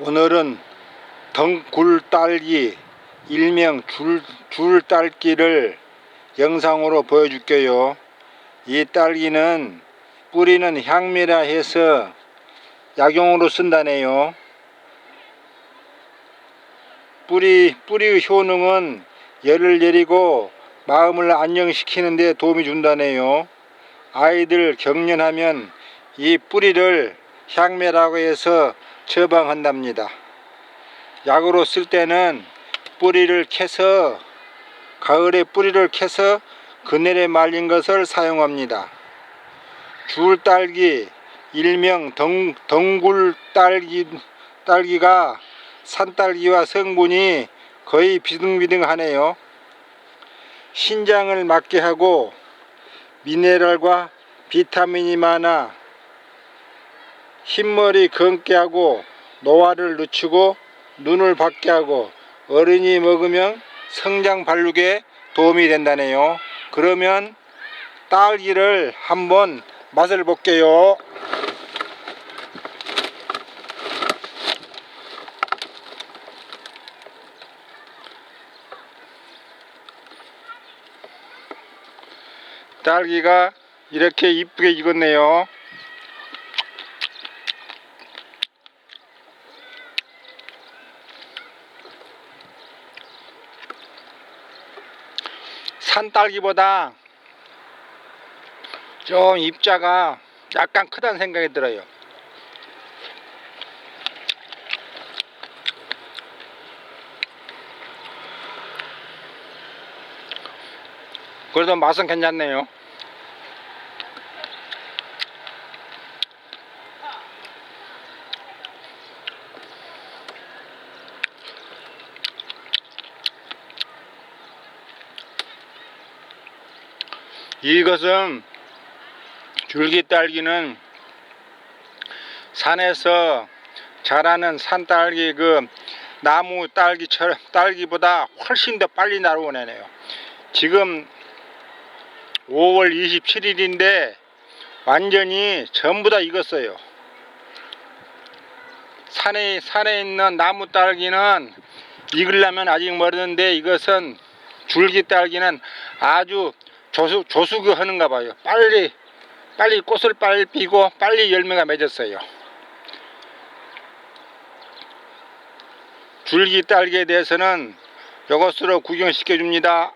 오늘은 덩굴딸기 일명 줄, 줄딸기를 영상으로 보여줄게요. 이 딸기는 뿌리는 향미라 해서 약용으로 쓴다네요. 뿌리, 뿌리의 효능은 열을 내리고 마음을 안정시키는 데 도움이 준다네요. 아이들 경련하면 이 뿌리를 향매라고 해서 처방한답니다. 약으로 쓸 때는 뿌리를 캐서 가을에 뿌리를 캐서 그늘에 말린 것을 사용합니다. 줄딸기 일명 덩, 덩굴 딸기 딸기가 산딸기와 성분이 거의 비등비등하네요. 신장을 맑게 하고 미네랄과 비타민이 많아 흰머리 검게 하고 노화를 늦추고 눈을 밝게 하고 어른이 먹으면 성장 발육에 도움이 된다네요. 그러면 딸기를 한번 맛을 볼게요. 딸기가 이렇게 이쁘게 익었네요. 산딸기보다 좀 입자가 약간 크다는 생각이 들어요. 그래도 맛은 괜찮네요. 이것은 줄기딸기는 산에서 자라는 산딸기 그 나무 딸기처럼 딸기보다 훨씬 더 빨리 나오네요. 지금 5월 27일인데 완전히 전부 다 익었어요. 산에 산에 있는 나무 딸기는 익으려면 아직 멀었는데 이것은 줄기 딸기는 아주 조수 조수그 하는가 봐요. 빨리 빨리 꽃을 빨리 피고 빨리 열매가 맺었어요. 줄기 딸기에 대해서는 이것으로 구경시켜 줍니다.